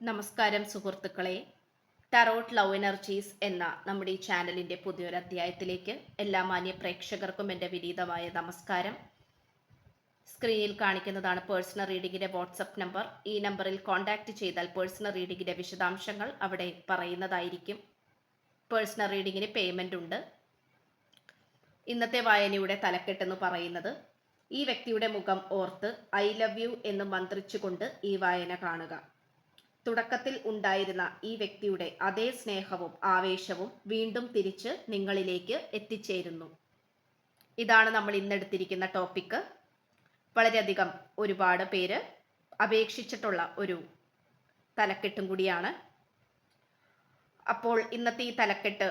നമസ്കാരം സുഹൃത്തുക്കളെ. Tarot love energies എന്ന നമ്മുടെ ഈ ചാനലിന്റെ പുതിയൊരു അധ്യായത്തിലേക്ക് എല്ലാ മാന്യ പ്രേക്ഷകർക്കും എന്റെ വിനീതമായ നമസ്കാരം. സ്ക്രീനിൽ കാണിക്കുന്നതാണ് പേഴ്സണൽ റീഡിങ്ങിന്റെ വാട്സപ്പ് നമ്പർ ഈ നമ്പറിൽ കോൺടാക്റ്റ് ചെയ്താൽ പേഴ്സണൽ റീഡിങ്ങിന്റെ വിശദാംശങ്ങൾ അവിടെ പറയുന്നതായിരിക്കും. പേഴ്സണൽ റീഡിങ്ങിന് പേയ്മെന്റ് ഉണ്ട്. ഇന്നത്തെ വായനയുടെ തലക്കെട്ടെന്ന് പറയുന്നത് ഈ വ്യക്തിയുടെ മുഖം ഓർത്ത് ഐ ലവ് യു എന്ന് മന്ത്രിച്ചുകൊണ്ട് ഈ വായന കാണുക. തുടക്കത്തിൽ ഉണ്ടായിരുന്ന ഈ വ്യക്തിയുടെ അതേ സ്നേഹവും ആവേശവും വീണ്ടും തിരിച്ച് നിങ്ങളിലേക്ക് എത്തിച്ചേരുന്നു. ഇതാണ് നമ്മൾ ഇന്നെടുത്തിരിക്കുന്ന ടോപ്പിക്ക് വളരെയധികം ഒരുപാട് പേര് അപേക്ഷിച്ചിട്ടുള്ള ഒരു തലക്കെട്ടും കൂടിയാണ്. അപ്പോൾ ഇന്നത്തെ ഈ തലക്കെട്ട്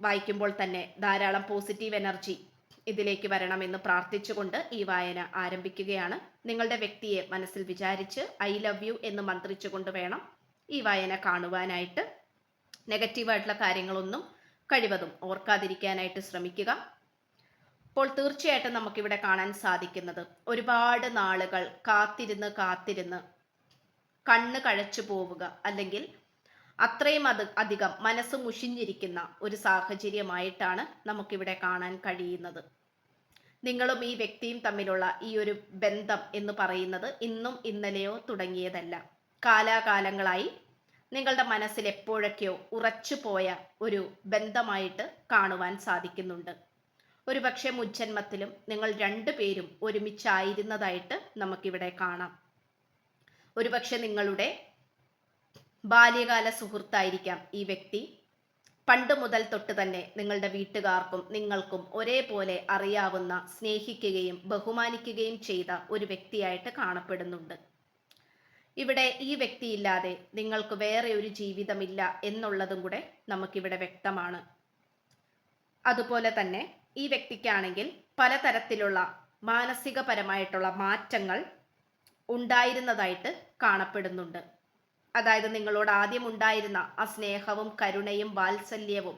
വായിക്കുമ്പോൾ തന്നെ ധാരാളം പോസിറ്റീവ് എനർജി ഇതിലേക്ക് വരണമെന്ന് പ്രാർത്ഥിച്ചുകൊണ്ട് ഈ വായന ആരംഭിക്കുകയാണ്. നിങ്ങളുടെ വ്യക്തിയെ മനസ്സിൽ വിചാരിച്ച് ഐ ലവ് യു എന്ന് മന്ത്രിച്ചുകൊണ്ട് വേണം ഈ വായന കാണുവാനായിട്ട്. നെഗറ്റീവായിട്ടുള്ള കാര്യങ്ങളൊന്നും കഴിവതും ഓർക്കാതിരിക്കാനായിട്ട് ശ്രമിക്കുക. അപ്പോൾ തീർച്ചയായിട്ടും നമുക്കിവിടെ കാണാൻ സാധിക്കുന്നത് ഒരുപാട് നാളുകൾ കാത്തിരുന്ന് കാത്തിരുന്ന് കണ്ണ് കഴച്ചു പോവുക അല്ലെങ്കിൽ അത്രയും അത് അധികം മനസ്സ് മുഷിഞ്ഞിരിക്കുന്ന ഒരു സാഹചര്യമായിട്ടാണ് നമുക്കിവിടെ കാണാൻ കഴിയുന്നത്. നിങ്ങളും ഈ വ്യക്തിയും തമ്മിലുള്ള ഈ ഒരു ബന്ധം എന്ന് പറയുന്നത് ഇന്നും ഇന്നലെയോ തുടങ്ങിയതല്ല. കാലാകാലങ്ങളായി നിങ്ങളുടെ മനസ്സിൽ എപ്പോഴൊക്കെയോ ഉറച്ചു പോയ ഒരു ബന്ധമായിട്ട് കാണുവാൻ സാധിക്കുന്നുണ്ട്. ഒരു പക്ഷേ മുജ്ജന്മത്തിലും നിങ്ങൾ രണ്ടു രണ്ടുപേരും ഒരുമിച്ചായിരുന്നതായിട്ട് നമുക്കിവിടെ കാണാം. ഒരുപക്ഷെ നിങ്ങളുടെ ബാല്യകാല സുഹൃത്തായിരിക്കാം ഈ വ്യക്തി. പണ്ട് മുതൽ തൊട്ട് തന്നെ നിങ്ങളുടെ വീട്ടുകാർക്കും നിങ്ങൾക്കും ഒരേപോലെ അറിയാവുന്ന സ്നേഹിക്കുകയും ബഹുമാനിക്കുകയും ചെയ്ത ഒരു വ്യക്തിയായിട്ട് കാണപ്പെടുന്നുണ്ട്. ഇവിടെ ഈ വ്യക്തിയില്ലാതെ നിങ്ങൾക്ക് വേറെ ഒരു ജീവിതമില്ല എന്നുള്ളതും കൂടെ നമുക്കിവിടെ വ്യക്തമാണ്. അതുപോലെ തന്നെ ഈ വ്യക്തിക്കാണെങ്കിൽ പലതരത്തിലുള്ള മാനസികപരമായിട്ടുള്ള മാറ്റങ്ങൾ ഉണ്ടായിരുന്നതായിട്ട് കാണപ്പെടുന്നുണ്ട്. അതായത് നിങ്ങളോട് ആദ്യം ഉണ്ടായിരുന്ന ആ സ്നേഹവും കരുണയും വാത്സല്യവും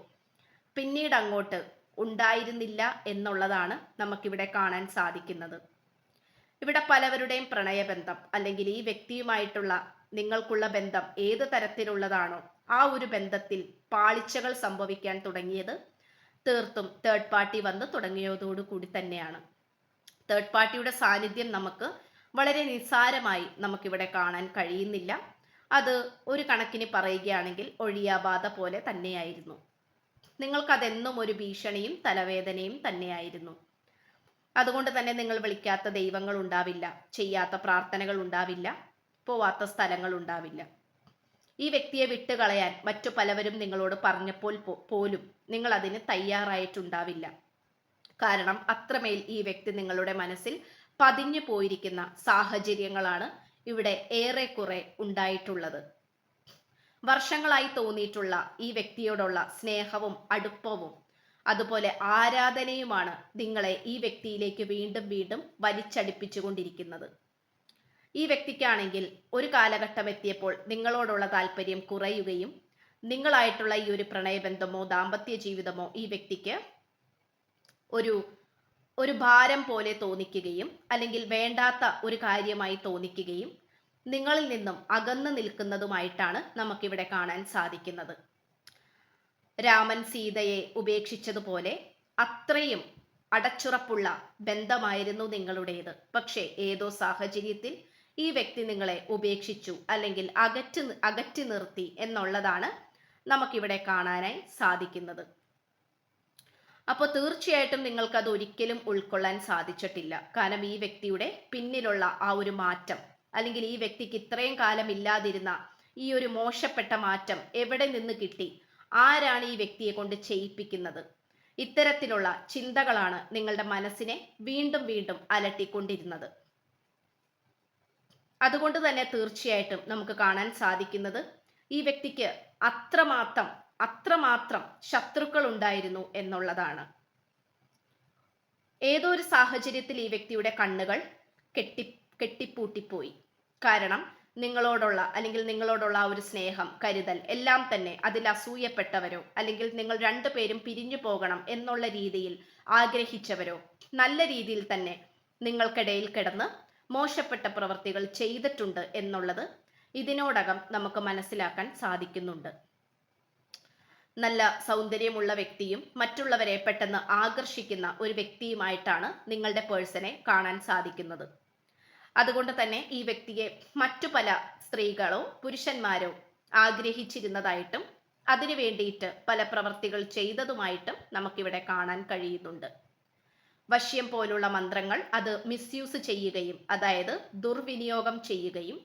പിന്നീട് അങ്ങോട്ട് ഉണ്ടായിരുന്നില്ല എന്നുള്ളതാണ് നമുക്കിവിടെ കാണാൻ സാധിക്കുന്നത്. ഇവിടെ പലവരുടെയും പ്രണയബന്ധം അല്ലെങ്കിൽ ഈ വ്യക്തിയുമായിട്ടുള്ള നിങ്ങൾക്കുള്ള ബന്ധം ഏത് തരത്തിലുള്ളതാണോ ആ ഒരു ബന്ധത്തിൽ പാളിച്ചകൾ സംഭവിക്കാൻ തുടങ്ങിയത് തീർത്തും തേർഡ് പാർട്ടി വന്ന് തുടങ്ങിയതോടു കൂടി തന്നെയാണ്. തേർഡ് പാർട്ടിയുടെ സാന്നിധ്യം നമുക്ക് വളരെ നിസ്സാരമായി നമുക്കിവിടെ കാണാൻ കഴിയുന്നില്ല. അത് ഒരു കണക്കിന് പറയുകയാണെങ്കിൽ ഒഴിയാബാധ പോലെ തന്നെയായിരുന്നു. നിങ്ങൾക്കതെന്നും ഒരു ഭീഷണിയും തലവേദനയും തന്നെയായിരുന്നു. അതുകൊണ്ട് തന്നെ നിങ്ങൾ വിളിക്കാത്ത ദൈവങ്ങൾ ഉണ്ടാവില്ല ചെയ്യാത്ത പ്രാർത്ഥനകൾ ഉണ്ടാവില്ല പോവാത്ത സ്ഥലങ്ങൾ ഉണ്ടാവില്ല. ഈ വ്യക്തിയെ വിട്ടുകളയാൻ മറ്റു പലവരും നിങ്ങളോട് പറഞ്ഞപ്പോൾ പോലും നിങ്ങൾ അതിന് തയ്യാറായിട്ടുണ്ടാവില്ല. കാരണം അത്രമേൽ ഈ വ്യക്തി നിങ്ങളുടെ മനസ്സിൽ പതിഞ്ഞു പോയിരിക്കുന്ന സാഹചര്യങ്ങളാണ് ഇവിടെ ഏറെക്കുറെ ഉണ്ടായിട്ടുള്ളത്. വർഷങ്ങളായി തോന്നിയിട്ടുള്ള ഈ വ്യക്തിയോടുള്ള സ്നേഹവും അടുപ്പവും അതുപോലെ ആരാധനയുമാണ് നിങ്ങളെ ഈ വ്യക്തിയിലേക്ക് വീണ്ടും വീണ്ടും വലിച്ചടിപ്പിച്ചുകൊണ്ടിരിക്കുന്നത്. ഈ വ്യക്തിക്കാണെങ്കിൽ ഒരു കാലഘട്ടം എത്തിയപ്പോൾ നിങ്ങളോടുള്ള താല്പര്യം കുറയുകയും നിങ്ങളായിട്ടുള്ള ഈ ഒരു പ്രണയബന്ധമോ ദാമ്പത്യ ജീവിതമോ ഈ വ്യക്തിക്ക് ഒരു ഒരു ഭാരം പോലെ തോന്നിക്കുകയും അല്ലെങ്കിൽ വേണ്ടാത്ത ഒരു കാര്യമായി തോന്നിക്കുകയും നിങ്ങളിൽ നിന്നും അകന്നു നിൽക്കുന്നതുമായിട്ടാണ് നമുക്കിവിടെ കാണാൻ സാധിക്കുന്നത്. രാമൻ സീതയെ ഉപേക്ഷിച്ചതുപോലെ അത്രയും അടച്ചുറപ്പുള്ള ബന്ധമായിരുന്നു നിങ്ങളുടേത്. പക്ഷേ ഏതോ സാഹചര്യത്തിൽ ഈ വ്യക്തി നിങ്ങളെ ഉപേക്ഷിച്ചു അല്ലെങ്കിൽ അകറ്റി അകറ്റി നിർത്തി എന്നുള്ളതാണ് നമുക്കിവിടെ കാണാനായി സാധിക്കുന്നത്. അപ്പോൾ തീർച്ചയായിട്ടും നിങ്ങൾക്ക് അത് ഒരിക്കലും ഉൾക്കൊള്ളാൻ സാധിച്ചിട്ടില്ല. കാരണം ഈ വ്യക്തിയുടെ പിന്നിലുള്ള ആ ഒരു മാറ്റം അല്ലെങ്കിൽ ഈ വ്യക്തിക്ക് ഇത്രയും കാലം ഇല്ലാതിരുന്ന ഈ ഒരു മോശപ്പെട്ട മാറ്റം എവിടെ നിന്ന് കിട്ടി? ആരാണ് ഈ വ്യക്തിയെ കൊണ്ട് ചെയ്യിപ്പിക്കുന്നത്? ഇത്തരത്തിലുള്ള ചിന്തകളാണ് നിങ്ങളുടെ മനസ്സിനെ വീണ്ടും വീണ്ടും അലട്ടിക്കൊണ്ടിരുന്നത്. അതുകൊണ്ട് തന്നെ തീർച്ചയായിട്ടും നമുക്ക് കാണാൻ സാധിക്കുന്നത് ഈ വ്യക്തിക്ക് അത്രമാത്രം അത്രമാത്രം ശത്രുക്കൾ ഉണ്ടായിരുന്നു എന്നുള്ളതാണ്. ഏതോ ഒരു സാഹചര്യത്തിൽ ഈ വ്യക്തിയുടെ കണ്ണുകൾ കെട്ടി കെട്ടിപ്പൂട്ടിപ്പോയി. കാരണം നിങ്ങളോടുള്ള അല്ലെങ്കിൽ നിങ്ങളോടുള്ള ആ ഒരു സ്നേഹം കരുതൽ എല്ലാം തന്നെ അതിൽ അസൂയപ്പെട്ടവരോ അല്ലെങ്കിൽ നിങ്ങൾ രണ്ടുപേരും പിരിഞ്ഞു പോകണം എന്നുള്ള രീതിയിൽ ആഗ്രഹിച്ചവരോ നല്ല രീതിയിൽ തന്നെ നിങ്ങൾക്കിടയിൽ കിടന്ന് മോശപ്പെട്ട പ്രവർത്തികൾ ചെയ്തിട്ടുണ്ട് എന്നുള്ളത് ഇതിനോടകം നമുക്ക് മനസ്സിലാക്കാൻ സാധിക്കുന്നുണ്ട്. നല്ല സൗന്ദര്യമുള്ള വ്യക്തിയും മറ്റുള്ളവരെ പെട്ടെന്ന് ആകർഷിക്കുന്ന ഒരു വ്യക്തിയുമായിട്ടാണ് നിങ്ങളുടെ പേഴ്സണെ കാണാൻ സാധിക്കുന്നത്. അതുകൊണ്ട് തന്നെ ഈ വ്യക്തിയെ മറ്റു പല സ്ത്രീകളോ പുരുഷന്മാരോ ആഗ്രഹിച്ചിരുന്നതായിട്ടും അതിനു വേണ്ടിയിട്ട് പല പ്രവർത്തികൾ ചെയ്തതുമായിട്ടും നമുക്കിവിടെ കാണാൻ കഴിയുന്നുണ്ട്. വശ്യം പോലുള്ള മന്ത്രങ്ങൾ അത് മിസ്യൂസ് ചെയ്യുകയും അതായത് ദുർവിനിയോഗം ചെയ്യുകയും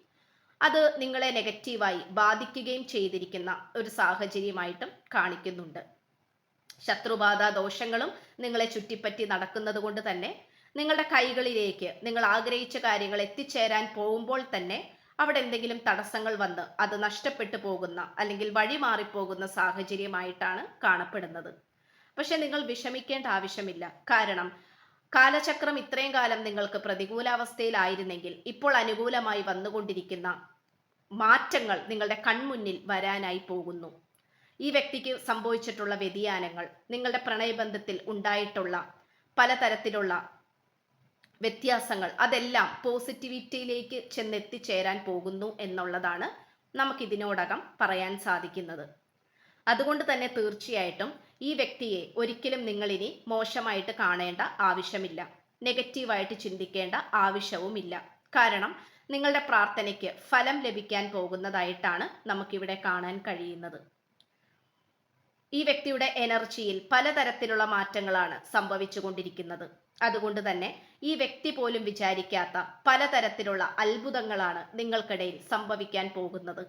അത് നിങ്ങളെ നെഗറ്റീവായി ബാധിക്കുകയും ചെയ്തിരിക്കുന്ന ഒരു സാഹചര്യമായിട്ടും കാണിക്കുന്നുണ്ട്. ശത്രുബാധ ദോഷങ്ങളും നിങ്ങളെ ചുറ്റിപ്പറ്റി നടക്കുന്നത് കൊണ്ട് തന്നെ നിങ്ങളുടെ കൈകളിലേക്ക് നിങ്ങൾ ആഗ്രഹിച്ച കാര്യങ്ങൾ എത്തിച്ചേരാൻ പോകുമ്പോൾ തന്നെ അവിടെ എന്തെങ്കിലും തടസ്സങ്ങൾ വന്ന് അത് നഷ്ടപ്പെട്ടു പോകുന്ന അല്ലെങ്കിൽ വഴി മാറിപ്പോകുന്ന സാഹചര്യമായിട്ടാണ് കാണപ്പെടുന്നത്. പക്ഷെ നിങ്ങൾ വിഷമിക്കേണ്ട ആവശ്യമില്ല. കാരണം കാലചക്രം ഇത്രയും കാലം നിങ്ങൾക്ക് പ്രതികൂലാവസ്ഥയിലായിരുന്നെങ്കിൽ ഇപ്പോൾ അനുകൂലമായി വന്നുകൊണ്ടിരിക്കുന്ന മാറ്റങ്ങൾ നിങ്ങളുടെ കൺമുന്നിൽ വരാനായി പോകുന്നു. ഈ വ്യക്തിക്ക് സംഭവിച്ചിട്ടുള്ള വ്യതിയാനങ്ങൾ നിങ്ങളുടെ പ്രണയബന്ധത്തിൽ ഉണ്ടായിട്ടുള്ള പലതരത്തിലുള്ള വ്യത്യാസങ്ങൾ അതെല്ലാം പോസിറ്റിവിറ്റിയിലേക്ക് ചെന്നെത്തിച്ചേരാൻ പോകുന്നു എന്നുള്ളതാണ് നമുക്കിതിനോടകം പറയാൻ സാധിക്കുന്നത്. അതുകൊണ്ട് തന്നെ തീർച്ചയായിട്ടും ഈ വ്യക്തിയെ ഒരിക്കലും നിങ്ങൾ ഇനി മോശമായിട്ട് കാണേണ്ട ആവശ്യമില്ല. നെഗറ്റീവായിട്ട് ചിന്തിക്കേണ്ട ആവശ്യവുമില്ല. കാരണം നിങ്ങളുടെ പ്രാർത്ഥനയ്ക്ക് ഫലം ലഭിക്കാൻ പോകുന്നതായിട്ടാണ് നമുക്കിവിടെ കാണാൻ കഴിയുന്നത്. ഈ വ്യക്തിയുടെ എനർജിയിൽ പലതരത്തിലുള്ള മാറ്റങ്ങളാണ് സംഭവിച്ചുകൊണ്ടിരിക്കുന്നത്. അതുകൊണ്ട് തന്നെ ഈ വ്യക്തി പോലും വിചാരിക്കാത്ത പലതരത്തിലുള്ള അത്ഭുതങ്ങളാണ് നിങ്ങൾക്കിടയിൽ സംഭവിക്കാൻ പോകുന്നത്.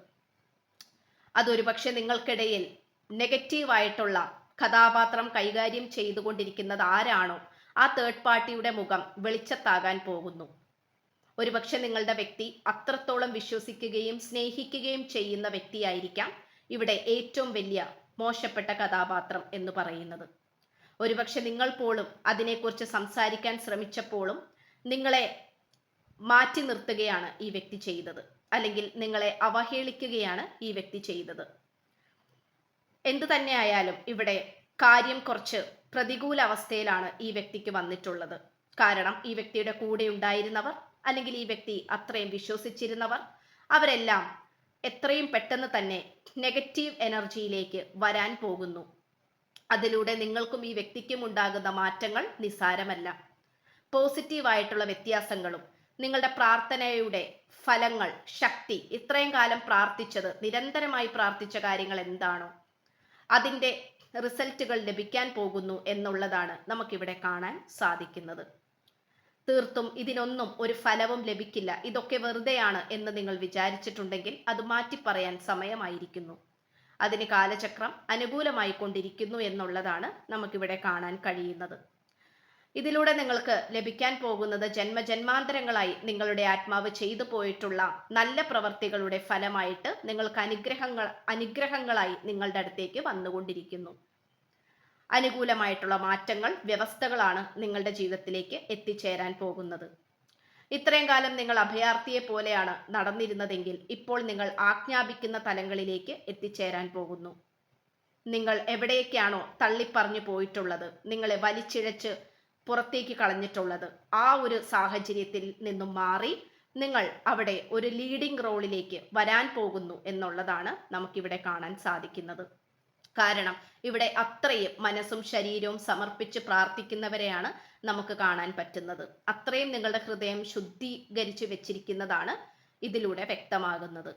അതൊരുപക്ഷെ നിങ്ങൾക്കിടയിൽ നെഗറ്റീവായിട്ടുള്ള കഥാപാത്രം കൈകാര്യം ചെയ്തുകൊണ്ടിരിക്കുന്നത് ആരാണോ ആ തേർഡ് പാർട്ടിയുടെ മുഖം വെളിച്ചത്താകാൻ പോകുന്നു. ഒരുപക്ഷെ നിങ്ങളുടെ വ്യക്തി അത്രത്തോളം വിശ്വസിക്കുകയും സ്നേഹിക്കുകയും ചെയ്യുന്ന വ്യക്തിയായിരിക്കാം ഇവിടെ ഏറ്റവും വലിയ മോശപ്പെട്ട കഥാപാത്രം എന്ന് പറയുന്നത്. ഒരുപക്ഷെ നിങ്ങൾ പോലും അതിനെക്കുറിച്ച് സംസാരിക്കാൻ ശ്രമിച്ചപ്പോഴും നിങ്ങളെ മാറ്റി നിർത്തുകയാണ് ഈ വ്യക്തി ചെയ്തത്. അല്ലെങ്കിൽ നിങ്ങളെ അവഹേളിക്കുകയാണ് ഈ വ്യക്തി ചെയ്തത്. എന്തു തന്നെയായാലും ഇവിടെ കാര്യം കുറച്ച് പ്രതികൂല അവസ്ഥയിലാണ് ഈ വ്യക്തിക്ക് വന്നിട്ടുള്ളത്. കാരണം ഈ വ്യക്തിയുടെ കൂടെ ഉണ്ടായിരുന്നവർ അല്ലെങ്കിൽ ഈ വ്യക്തി അത്രയും വിശ്വസിച്ചിരുന്നവർ അവരെല്ലാം എത്രയും പെട്ടെന്ന് തന്നെ നെഗറ്റീവ് എനർജിയിലേക്ക് വരാൻ പോകുന്നു. അതിലൂടെ നിങ്ങൾക്കും ഈ വ്യക്തിക്കും ഉണ്ടാകുന്ന മാറ്റങ്ങൾ നിസ്സാരമല്ല. പോസിറ്റീവായിട്ടുള്ള വ്യത്യാസങ്ങളും നിങ്ങളുടെ പ്രാർത്ഥനയുടെ ഫലങ്ങൾ ശക്തി ഇത്രയും കാലം പ്രാർത്ഥിച്ചത് നിരന്തരമായി പ്രാർത്ഥിച്ച കാര്യങ്ങൾ എന്താണോ അതിന്റെ റിസൾട്ടുകൾ ലഭിക്കാൻ പോകുന്നു എന്നുള്ളതാണ് നമുക്കിവിടെ കാണാൻ സാധിക്കുന്നത്. തീർത്തും ഇതിനൊന്നും ഒരു ഫലവും ലഭിക്കില്ല. ഇതൊക്കെ വെറുതെയാണ് എന്ന് നിങ്ങൾ വിചാരിച്ചിട്ടുണ്ടെങ്കിൽ അത് മാറ്റിപ്പറയാൻ സമയമായിരിക്കുന്നു. അതിന് കാലചക്രം അനുകൂലമായി കൊണ്ടിരിക്കുന്നു എന്നുള്ളതാണ് നമുക്കിവിടെ കാണാൻ കഴിയുന്നത്. ഇതിലൂടെ നിങ്ങൾക്ക് ലഭിക്കാൻ പോകുന്നത് ജന്മജന്മാന്തരങ്ങളായി നിങ്ങളുടെ ആത്മാവ് ചെയ്തു പോയിട്ടുള്ള നല്ല പ്രവർത്തികളുടെ ഫലമായിട്ട് നിങ്ങൾക്ക് അനുഗ്രഹങ്ങൾ അനുഗ്രഹങ്ങളായി നിങ്ങളുടെ അടുത്തേക്ക് വന്നുകൊണ്ടിരിക്കുന്നു. അനുകൂലമായിട്ടുള്ള മാറ്റങ്ങൾ വ്യവസ്ഥകളാണ് നിങ്ങളുടെ ജീവിതത്തിലേക്ക് എത്തിച്ചേരാൻ പോകുന്നത്. ഇത്രയും കാലം നിങ്ങൾ അഭയാർത്ഥിയെ പോലെയാണ് നടന്നിരുന്നതെങ്കിൽ ഇപ്പോൾ നിങ്ങൾ ആജ്ഞാപിക്കുന്ന തലങ്ങളിലേക്ക് എത്തിച്ചേരാൻ പോകുന്നു. നിങ്ങൾ എവിടേക്കാണോ തള്ളിപ്പറഞ്ഞു പോയിട്ടുള്ളത് നിങ്ങളെ വലിച്ചിഴച്ച് പുറത്തേക്ക് കളഞ്ഞിട്ടുള്ളത്. ആ ഒരു സാഹചര്യത്തിൽ നിന്നും മാറി നിങ്ങൾ അവിടെ ഒരു ലീഡിംഗ് റോളിലേക്ക് വരാൻ പോകുന്നു എന്നുള്ളതാണ് നമുക്കിവിടെ കാണാൻ സാധിക്കുന്നത്. കാരണം ഇവിടെ അത്രയും മനസ്സും ശരീരവും സമർപ്പിച്ച് പ്രാർത്ഥിക്കുന്നവരെയാണ് നമുക്ക് കാണാൻ പറ്റുന്നത്. അത്രയും നിങ്ങളുടെ ഹൃദയം ശുദ്ധീകരിച്ച് വെച്ചിരിക്കുന്നതാണ് ഇതിലൂടെ വ്യക്തമാകുന്നത്.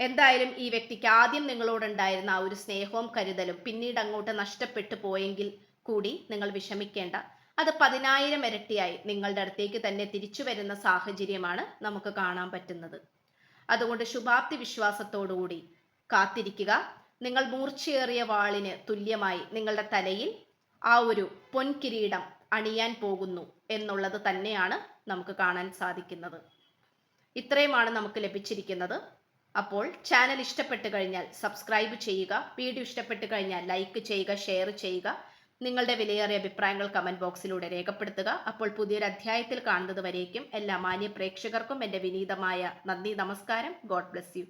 എന്തായാലും ഈ വ്യക്തിക്ക് ആദ്യം നിങ്ങളോടുണ്ടായിരുന്ന ആ ഒരു സ്നേഹവും കരുതലും പിന്നീട് അങ്ങോട്ട് നഷ്ടപ്പെട്ടു പോയെങ്കിൽ കൂടി നിങ്ങൾ വിഷമിക്കേണ്ട. അത് പതിനായിരം ഇരട്ടിയായി നിങ്ങളുടെ അടുത്തേക്ക് തന്നെ തിരിച്ചു വരുന്ന സാഹചര്യമാണ് നമുക്ക് കാണാൻ പറ്റുന്നത്. അതുകൊണ്ട് ശുഭാപ്തി വിശ്വാസത്തോടുകൂടി കാത്തിരിക്കുക. നിങ്ങൾ മൂർച്ചയേറിയ വാളിന് തുല്യമായി നിങ്ങളുടെ തലയിൽ ആ ഒരു പൊൻകിരീടം അണിയാൻ പോകുന്നു എന്നുള്ളത് തന്നെയാണ് നമുക്ക് കാണാൻ സാധിക്കുന്നത്. ഇത്രയുമാണ് നമുക്ക് ലഭിച്ചിരിക്കുന്നത്. അപ്പോൾ ചാനൽ ഇഷ്ടപ്പെട്ട് കഴിഞ്ഞാൽ സബ്സ്ക്രൈബ് ചെയ്യുക വീഡിയോ ഇഷ്ടപ്പെട്ട് കഴിഞ്ഞാൽ ലൈക്ക് ചെയ്യുക ഷെയർ ചെയ്യുക. നിങ്ങളുടെ വിലയേറിയ അഭിപ്രായങ്ങൾ കമന്റ് ബോക്സിലൂടെ രേഖപ്പെടുത്തുക. അപ്പോൾ പുതിയൊരു അധ്യായത്തിൽ കാണുന്നത് വരേക്കും എല്ലാ മാന്യ പ്രേക്ഷകർക്കും എന്റെ വിനീതമായ നന്ദി നമസ്കാരം. God bless you